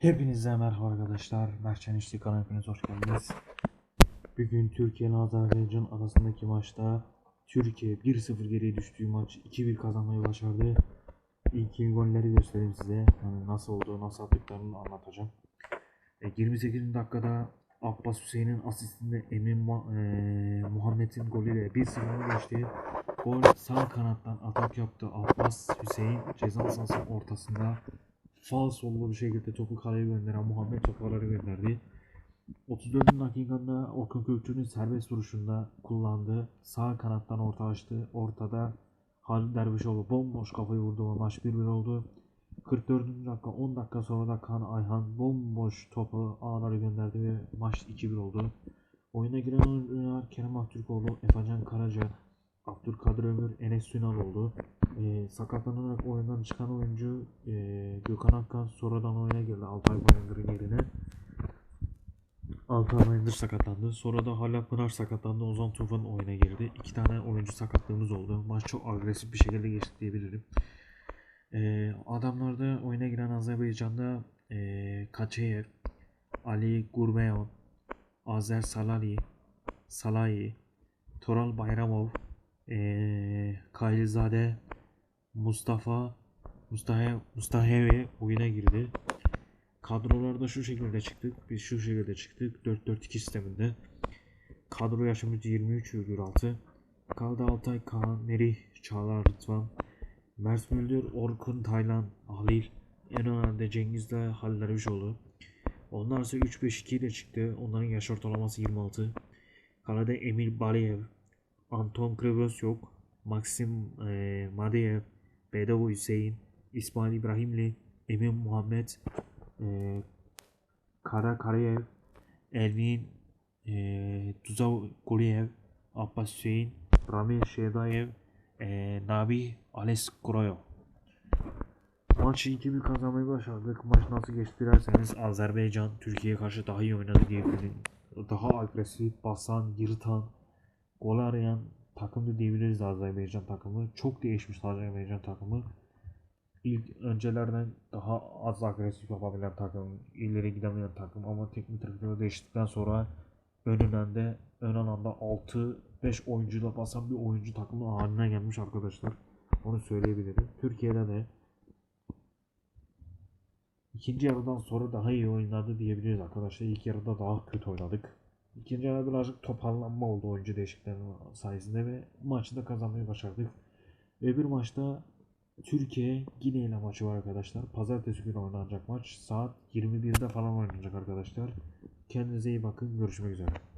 Hepinize merhaba arkadaşlar. Mertcan İşçi kanalına hepiniz hoş geldiniz. Bugün Türkiye ile Azerbaycan arasındaki maçta Türkiye 1-0 geriye düştüğü maç 2-1 kazanmayı başardı. İlk golleri göstereyim size. Yani nasıl olduğu, nasıl attıklarını anlatacağım. E, 28. dakikada Abbas Hüseyin'in asistinde Emin e, Muhammed'in golüyle 1-0 geçti. Gol sağ kanattan atak yaptı Abbas Hüseyin ceza sahasının ortasında sağ sollu bir şekilde topu kaleye gönderen Muhammed toparları gönderdi. 34. dakikada Orkun Kökçü'nün serbest vuruşunda kullandı. Sağ kanattan orta açtı. Ortada Halil Dervişoğlu bomboş kafayı vurdu ve maç 1-1 oldu. 44. dakika 10 dakika sonra da Kaan Ayhan bomboş topu ağları gönderdi ve maç 2-1 oldu. Oyuna giren oyuncular Kerem Aktürkoğlu, Efecan Karaca, Abdülkadir Ömür, Enes Ünal oldu. Ee, sakatlanarak oyundan çıkan oyuncu e, Gökhan Akkan sonradan oyuna girdi Altay Bayındır'ın yerine. Altay Bayındır sakatlandı. Sonra da Hala Pınar sakatlandı. Ozan Tufan oyuna girdi. İki tane oyuncu sakatlığımız oldu. Maç çok agresif bir şekilde geçti diyebilirim. Ee, adamlarda oyuna giren Azerbaycan'da e, Kaçeyev, Ali Gurbeyon, Azer Salali, Salahi, Toral Bayramov, e, Kailizade, Mustafa Mustahe, Mustahevi oyuna girdi. Kadrolarda şu şekilde çıktık. Biz şu şekilde çıktık. 4-4-2 sisteminde. Kadro yaşımız 23,6. Kaldı Altay, Kaan, Merih, Çağlar, Rıdvan, Mert Müldür, Orkun, Taylan, Halil, en önemli Cengiz'le Halil Dervişoğlu. Onlar ise 3-5-2 ile çıktı. Onların yaş ortalaması 26. Kalede Emil Baliyev, Anton Krivos yok. Maxim e, Madeyev, Bedovo Hüseyin, İsmail İbrahimli, Emin Muhammed, e, Kara Karayev, Elvin e, Tuzav Kuliyev, Abbas Hüseyin, Ramil Şedayev, e, Nabi Ales Kuroyo. Maçı 2-1 kazanmayı başardık. Maç nasıl geçti derseniz Azerbaycan Türkiye'ye karşı daha iyi oynadı diyebilirim. Daha agresif, basan, yırtan, gol arayan takımdı diyebiliriz Azerbaycan takımı. Çok değişmiş Azerbaycan takımı. İlk öncelerden daha az agresif yapabilen takım, ileri gidemeyen takım ama teknik direktörü değiştikten sonra önünden de ön alanda 6-5 oyuncuyla basan bir oyuncu takımı haline gelmiş arkadaşlar. Onu söyleyebilirim. Türkiye'de de ikinci yarıdan sonra daha iyi oynadı diyebiliriz arkadaşlar. İlk yarıda daha kötü oynadık. İkinci yarıda birazcık toparlanma oldu oyuncu değişikliklerinin sayesinde ve maçı da kazanmayı başardık. Ve bir maçta Türkiye Gine ile maçı var arkadaşlar. Pazartesi günü oynanacak maç. Saat 21'de falan oynanacak arkadaşlar. Kendinize iyi bakın. Görüşmek üzere.